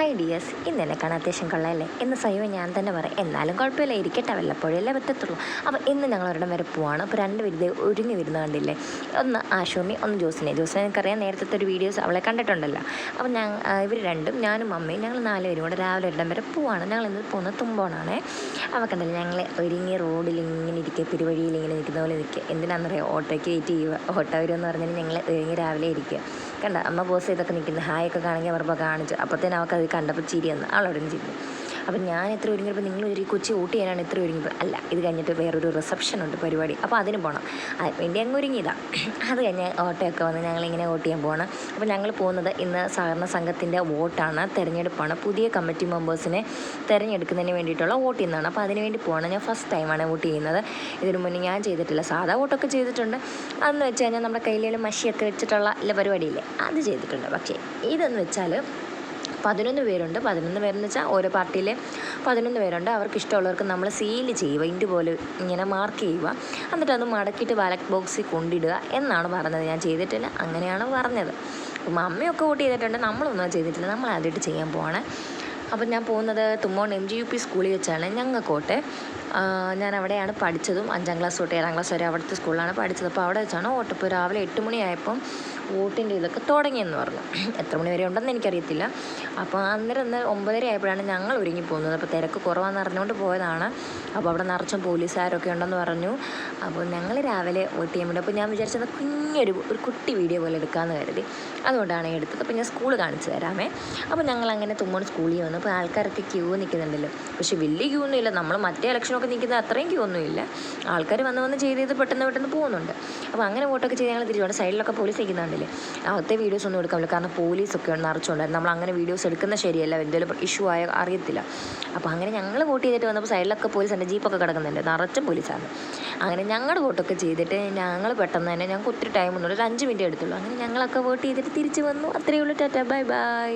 Hi dears ഇന്ന് എന്നെ കാണാൻ അത്യാവശ്യം കൊള്ളാമല്ലേ എന്ന് സൈവ ഞാൻ തന്നെ പറയും. എന്നാലും കുഴപ്പമില്ല. ഇരിക്കട്ടെ വല്ലപ്പോഴല്ലേ പറ്റത്തുള്ളൂ. അപ്പോൾ ഇന്ന് ഞങ്ങൾ ഒരിടം വരെ പോവാണ്. അപ്പോൾ രണ്ട് പേര് ഒരുങ്ങി വരുന്ന കണ്ടില്ലേ? ഒന്ന് ആശോമി ഒന്ന് ജോസിനെ. ജോസിനെ എനിക്കറിയാം നേരത്തെ ഒരു വീഡിയോസ് അവളെ കണ്ടിട്ടുണ്ടല്ലോ. അപ്പോൾ ഞാൻ ഇവർ രണ്ടും ഞാനും അമ്മയും ഞങ്ങൾ നാലുപേരും കൂടെ രാവിലെ ഒരിടം വരെ പോവാണ്. ഞങ്ങൾ ഇന്ന് പോകുന്നത് തുമ്പോണാണേ അവ കണ്ടല്ലോ ഞങ്ങൾ ഒരുങ്ങി റോഡിൽ ഇങ്ങനെ ഇരിക്കുക പെരുവഴിയിൽ ഇങ്ങനെ നിൽക്കുന്ന പോലെ നിൽക്കുക. എന്തിനാണെന്നറിയാം ഓട്ടോയ്ക്ക് വെയിറ്റ് ചെയ്യുക. ഓട്ടോ വരുമെന്ന് പറഞ്ഞാൽ ഞങ്ങൾ ഒരുങ്ങി രാവിലെ ഇരിക്കുക. കണ്ട അമ്മ ബോസ് ചെയ്തൊക്കെ നിൽക്കുന്നത് ഹായൊക്കെ കാണിക്കാൻ പറഞ്ഞപ്പോൾ കാണിച്ചു. അപ്പോഴത്തേനും അവൾക്ക് അത് കണ്ടപ്പോൾ ചിരി വന്നു. അവളവിടെ ചിരി അപ്പം ഞാൻ എത്ര ഒരുങ്ങിയപ്പോൾ നിങ്ങൾ ഒരു കൊച്ചി ഊട്ടി ചെയ്യാനാണ് എത്ര ഒരുങ്ങിയപ്പോൾ അല്ല ഇത് കഴിഞ്ഞിട്ട് വേറൊരു റിസപ്ഷൻ ഉണ്ട് പരിപാടി. അപ്പോൾ അതിന് പോകണം അതിന് വേണ്ടി അങ്ങ് ഒരുങ്ങിയതാണ് അത് കഴിഞ്ഞ് ഓട്ടോയൊക്കെ വന്ന് ഞങ്ങളിങ്ങനെ വോട്ട് ചെയ്യാൻ പോകണം അപ്പോൾ ഞങ്ങൾ പോകുന്നത് ഇന്ന് സഹകരണ സംഘത്തിന്റെ വോട്ടാണ്. തിരഞ്ഞെടുപ്പാണ്. പുതിയ കമ്മിറ്റി മെമ്പേഴ്സിനെ തിരഞ്ഞെടുക്കുന്നതിന് വേണ്ടിയിട്ടുള്ള വോട്ട് ചെയ്യുന്നതാണ്. അപ്പോൾ അതിന് വേണ്ടി പോകണം ഞാൻ ഫസ്റ്റ് ടൈമാണ് വോട്ട് ചെയ്യുന്നത്. ഇതിനു മുന്നേ ഞാൻ ചെയ്തിട്ടില്ല. സാധാ വോട്ടൊക്കെ ചെയ്തിട്ടുണ്ട്. അതെന്ന് വെച്ച് കഴിഞ്ഞാൽ നമ്മുടെ കയ്യിലുള്ള മഷിയൊക്കെ വെച്ചിട്ടുള്ള പരിപാടിയില്ലേ? അത് ചെയ്തിട്ടുണ്ട്. പക്ഷേ ഇതെന്ന് വെച്ചാൽ പതിനൊന്ന് പേരുണ്ട്. പതിനൊന്ന് പേരെന്ന് വെച്ചാൽ ഓരോ പാർട്ടിയിലെ പതിനൊന്ന് പേരുണ്ട്. അവർക്ക് ഇഷ്ടമുള്ളവർക്ക് നമ്മൾ സീൽ ചെയ്യുക ഇന്റ് പോലെ ഇങ്ങനെ മാർക്ക് ചെയ്യുക. എന്നിട്ട് അത് മടക്കിയിട്ട് ബാലറ്റ് ബോക്സിൽ കൊണ്ടിടുക എന്നാണ് പറഞ്ഞത്. ഞാൻ ചെയ്തിട്ടില്ല. അങ്ങനെയാണ് പറഞ്ഞത്. അപ്പം അമ്മയൊക്കെ വോട്ട് ചെയ്തിട്ടുണ്ട്. നമ്മളൊന്നും ചെയ്തിട്ടില്ല. നമ്മൾ ആദ്യമായിട്ട് ചെയ്യാൻ പോവാണ്. അപ്പം ഞാൻ പോകുന്നത് തുമ്മോൺ എം ജി യു പി സ്കൂളിൽ വെച്ചാണ് ഞങ്ങൾക്കോട്ടെ. ഞാൻ അവിടെയാണ് പഠിച്ചതും അഞ്ചാം ക്ലാസ് തൊട്ട് ഏഴാം ക്ലാസ് വരെ അവിടുത്തെ സ്കൂളിലാണ് പഠിച്ചത്. അപ്പോൾ അവിടെ വെച്ചാണ് ഓട്ടപ്പോൾ രാവിലെ എട്ട് മണിയായപ്പം വോട്ടിന്റെ ഇതൊക്കെ തുടങ്ങിയെന്ന് പറഞ്ഞു. എത്ര മണി വരെ ഉണ്ടെന്ന് എനിക്കറിയത്തില്ല. അപ്പോൾ അന്നേരം ഒന്ന് ഒമ്പതര ആയപ്പോഴാണ് ഞങ്ങൾ ഒരുങ്ങി പോകുന്നത്. അപ്പോൾ തിരക്ക് കുറവാന്ന് അറിഞ്ഞുകൊണ്ട് പോയതാണ്. അപ്പോൾ അവിടെ നിറച്ചും പോലീസുകാരൊക്കെ ഉണ്ടെന്ന് പറഞ്ഞു. അപ്പോൾ ഞങ്ങൾ രാവിലെ വോട്ട് ചെയ്യാൻ വേണ്ടി അപ്പോൾ ഞാൻ വിചാരിച്ചത് കുഞ്ഞൊരു ഒരു കുട്ടി വീഡിയോ പോലെ എടുക്കാമെന്ന് കരുതി. അതുകൊണ്ടാണ് എടുത്തത്. അപ്പോൾ ഞാൻ സ്കൂൾ കാണിച്ചു തരാമേ. അപ്പോൾ ഞങ്ങൾ അങ്ങനെ തുമ്മോട് സ്കൂളിൽ വന്നു. അപ്പോൾ ആൾക്കാരൊക്കെ ക്യൂ നിൽക്കുന്നുണ്ടല്ലോ. പക്ഷേ വലിയ ക്യൂ ഒന്നുമില്ല നമ്മൾ മറ്റേ ഇലക്ഷനൊക്കെ നിൽക്കുന്നത് അത്രയും ക്യൂ ഒന്നുമില്ല ആൾക്കാർ വന്ന് വന്ന് ചെയ്ത് ചെയ്ത് പെട്ടെന്ന് പെട്ടെന്ന് പോകുന്നുണ്ട്. അപ്പോൾ അങ്ങനെ വോട്ടൊക്കെ ചെയ്ത് ഞങ്ങൾ തിരിച്ചു സൈഡിലൊക്കെ പോലീസ് നിൽക്കുന്നുണ്ടല്ലേ. അകത്തെ വീഡിയോസ് ഒന്നും എടുക്കാൻ പറ്റില്ല. കാരണം പോലീസൊക്കെ നിറച്ചുണ്ടായിരുന്നു നമ്മൾ അങ്ങനെ വീഡിയോസ് എടുക്കുന്ന ശരിയല്ല. എന്തെങ്കിലും ഇഷ്യൂ ആയ അറിയത്തില്ല. അപ്പോൾ അങ്ങനെ ഞങ്ങൾ വോട്ട് ചെയ്തിട്ട് വന്നപ്പോൾ സൈഡിലൊക്കെ പോലീസ് എന്റെ ജീപ്പൊക്കെ കിടക്കുന്നുണ്ട്. നിറച്ചും പോലീസാണ്. അങ്ങനെ ഞങ്ങളുടെ വോട്ടൊക്കെ ചെയ്തിട്ട് ഞങ്ങൾ പെട്ടെന്ന് തന്നെ ഞങ്ങൾക്ക് ഒത്തിരി ടൈം ഒന്നുമില്ല ഒരു അഞ്ച് മിനിറ്റ് എടുത്തുള്ളൂ. അങ്ങനെ ഞങ്ങളൊക്കെ വോട്ട് ചെയ്തിട്ട് തിരിച്ച് വന്നു. അത്രയേ ഉള്ളൂ. ടാറ്റ. Bye bye.